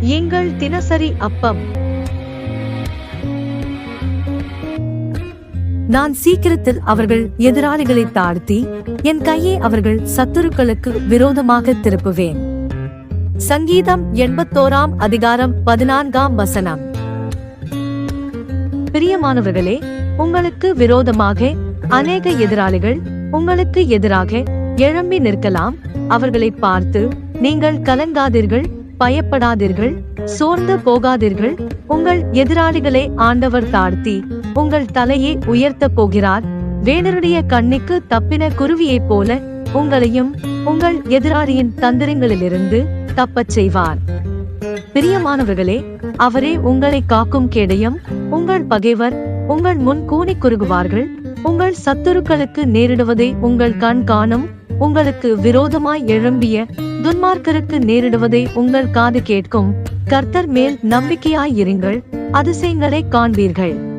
எங்கள் தினசரி அப்பம். நான் சீக்கிரத்தில் அவர்கள் எதிராளிகளை தாழ்த்தி என் கையை அவர்கள் சத்துருக்களுக்கு விரோதமாக திருப்புவேன். சங்கீதம் எண்பத்தோராம் அதிகாரம் பதினான்காம் வசனம். பிரியமானவர்களே உங்களுக்கு விரோதமாக அநேக எதிராளிகள் உங்களுக்கு எதிராக எழும்பி நிற்கலாம். அவர்களை பார்த்து நீங்கள் கலங்காதீர்கள். பயப்படாதீர்கள் சோர்ந்து போகாதீர்கள். உங்கள் எதிராளிகளை ஆண்டவர் தாழ்த்தி உங்கள் தலையை உயர்த்த போகிறார். வேடருடைய கண்ணுக்கு தப்பின குருவியைப் போல உங்களையும் உங்கள் எதிராளியின் தந்திரங்களிலிருந்து தப்பச் செய்வார். பிரியமானவர்களே அவரே உங்களை காக்கும் கேடயம் உங்கள் பகைவர் உங்கள் முன் கூனி குறுகுவார்கள். உங்கள் சத்துருக்களுக்கு நேரிடுவதை உங்கள் கண் காணும் உங்களுக்கு விரோதமாய் எழும்பிய துன்மார்க்கருக்கு நேரிடுவதை உங்கள் காது கேட்கும். கர்த்தர் மேல் நம்பிக்கையாய் இருங்கள். அதிசயங்களை காண்பீர்கள்.